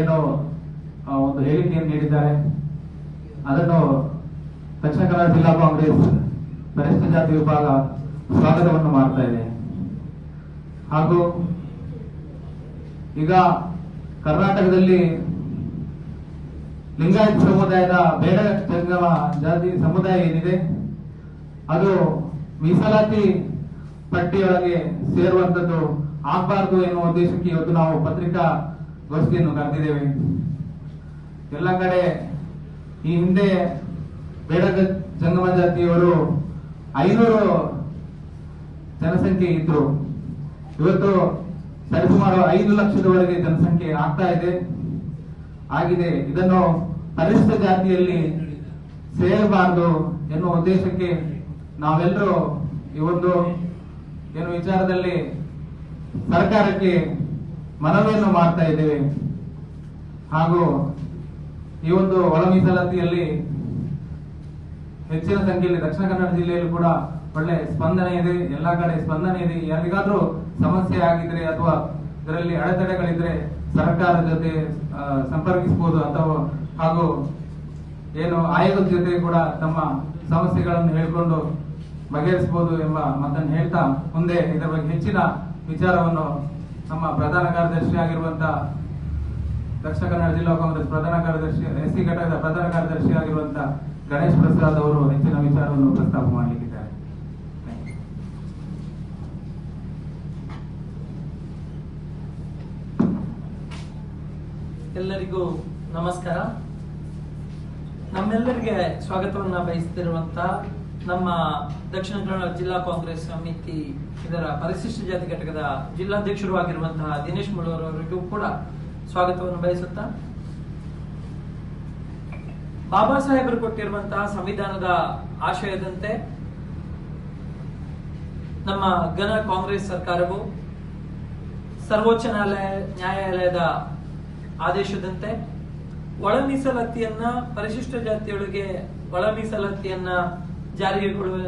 ಏನು ಒಂದು ಹೇಳಿಕೆಯನ್ನು ನೀಡಿದ್ದಾರೆ. ಅದನ್ನು ದಕ್ಷಿಣ ಕನ್ನಡ ಜಿಲ್ಲಾ ಕಾಂಗ್ರೆಸ್ ಪರಿಶಿಷ್ಟ ಜಾತಿ ವಿಭಾಗ ಸ್ವಾಗತವನ್ನು ಮಾಡ್ತಾ ಇದೆ. ಹಾಗೂ ಈಗ ಕರ್ನಾಟಕದಲ್ಲಿ ಲಿಂಗಾಯತ ಸಮುದಾಯದ ಬೇಡ ಜಂಗಮ ಜಾತಿ ಸಮುದಾಯ ಏನಿದೆ, ಅದು ಮೀಸಲಾತಿ ಪಟ್ಟಿಯೊಳಗೆ ಸೇರುವಂತದ್ದು ಆಗಬಾರ್ದು ಎನ್ನುವ ಉದ್ದೇಶಕ್ಕೆ ಇವತ್ತು ನಾವು ಪತ್ರಿಕಾ ಗೋಷ್ಠಿಯನ್ನು ಕರೆದಿದ್ದೇವೆ. ಎಲ್ಲ ಕಡೆ ಈ ಹಿಂದೆ ಬೇಡದ ಜಂಗಮ ಜಾತಿಯವರು ಐನೂರು ಜನಸಂಖ್ಯೆ ಇದ್ರು. ಇವತ್ತು ಸರಿಸುಮಾರು ಐದು ಲಕ್ಷದವರೆಗೆ ಜನಸಂಖ್ಯೆ ಆಗ್ತಾ ಇದೆ. ಆಗಿದೆ. ಇದನ್ನು ಪರಿಶಿಷ್ಟ ಜಾತಿಯಲ್ಲಿ ಸೇರಬಾರದು ಎನ್ನುವ ಉದ್ದೇಶಕ್ಕೆ ನಾವೆಲ್ಲರೂ ಈ ಒಂದು ಏನು ವಿಚಾರದಲ್ಲಿ ಸರ್ಕಾರಕ್ಕೆ ಮನವಿಯನ್ನು ಮಾಡ್ತಾ ಇದ್ದೇವೆ. ಹಾಗೂ ಈ ಒಂದು ಒಳ ಮೀಸಲಾತಿಯಲ್ಲಿ ಹೆಚ್ಚಿನ ಸಂಖ್ಯೆಯಲ್ಲಿ ದಕ್ಷಿಣ ಕನ್ನಡ ಜಿಲ್ಲೆಯಲ್ಲೂ ಕೂಡ ಒಳ್ಳೆ ಸ್ಪಂದನೆ ಇದೆ, ಎಲ್ಲಾ ಕಡೆ ಸ್ಪಂದನೆ ಇದೆ. ಯಾರಿಗಾದ್ರೂ ಸಮಸ್ಯೆ ಆಗಿದ್ರೆ ಅಥವಾ ಇದರಲ್ಲಿ ಅಡೆತಡೆಗಳಿದ್ರೆ ಸರ್ಕಾರದ ಜೊತೆ ಸಂಪರ್ಕಿಸಬಹುದು ಅಥವಾ ಹಾಗೂ ಏನು ಆಯೋಗದ ಜೊತೆ ಕೂಡ ತಮ್ಮ ಸಮಸ್ಯೆಗಳನ್ನು ಹೇಳ್ಕೊಂಡು ಬಗೆಹರಿಸಬಹುದು ಎಂಬ ಮಾತನ್ನು ಹೇಳ್ತಾ ಮುಂದೆ ಇದರ ಬಗ್ಗೆ ಹೆಚ್ಚಿನ ವಿಚಾರವನ್ನು ನಮ್ಮ ಪ್ರಧಾನ ಕಾರ್ಯದರ್ಶಿ ಆಗಿರುವಂತಹ ದಕ್ಷಿಣ ಕನ್ನಡ ಜಿಲ್ಲಾ ಕಾಂಗ್ರೆಸ್ ಪ್ರಧಾನ ಕಾರ್ಯದರ್ಶಿ ಎಸ್ ಸಿ ಘಟಕದ ಪ್ರಧಾನ ಕಾರ್ಯದರ್ಶಿ ಆಗಿರುವಂತ ಗಣೇಶ್ ಪ್ರಸಾದ್ ಅವರು ಹೆಚ್ಚಿನ ವಿಚಾರವನ್ನು ಪ್ರಸ್ತಾಪ you. ಎಲ್ಲರಿಗೂ ನಮಸ್ಕಾರ ನಮ್ಮೆಲ್ಲರಿಗೆ ಸ್ವಾಗತವನ್ನ ಬಯಸ್ತಿರುವಂತ ನಮ್ಮ ದಕ್ಷಿಣ ಕನ್ನಡ ಜಿಲ್ಲಾ ಕಾಂಗ್ರೆಸ್ ಸಮಿತಿ ಇದರ ಪರಿಶಿಷ್ಟ ಜಾತಿ ಘಟಕದ ಜಿಲ್ಲಾಧ್ಯಕ್ಷರು ಆಗಿರುವಂತಹ ದಿನೇಶ್ ಮುಳೂರ್ ಅವರಿಗೂ ಕೂಡ ಸ್ವಾಗತವನ್ನು ಬಯಸುತ್ತಾ ಬಾಬಾ ಸಾಹೇಬರು ಕೊಟ್ಟಿರುವಂತಹ ಸಂವಿಧಾನದ ಆಶಯದಂತೆ ನಮ್ಮ ಘನ ಕಾಂಗ್ರೆಸ್ ಸರ್ಕಾರವು ಸರ್ವೋಚ್ಚ ನ್ಯಾಯಾಲಯ ನ್ಯಾಯಾಲಯದ ಆದೇಶದಂತೆ ಒಳ ಮೀಸಲಾತಿಯನ್ನ ಪರಿಶಿಷ್ಟ ಜಾತಿಯೊಳಗೆ ಒಳ ಮೀಸಲಾತಿಯನ್ನ జారీ చేయకూడదు.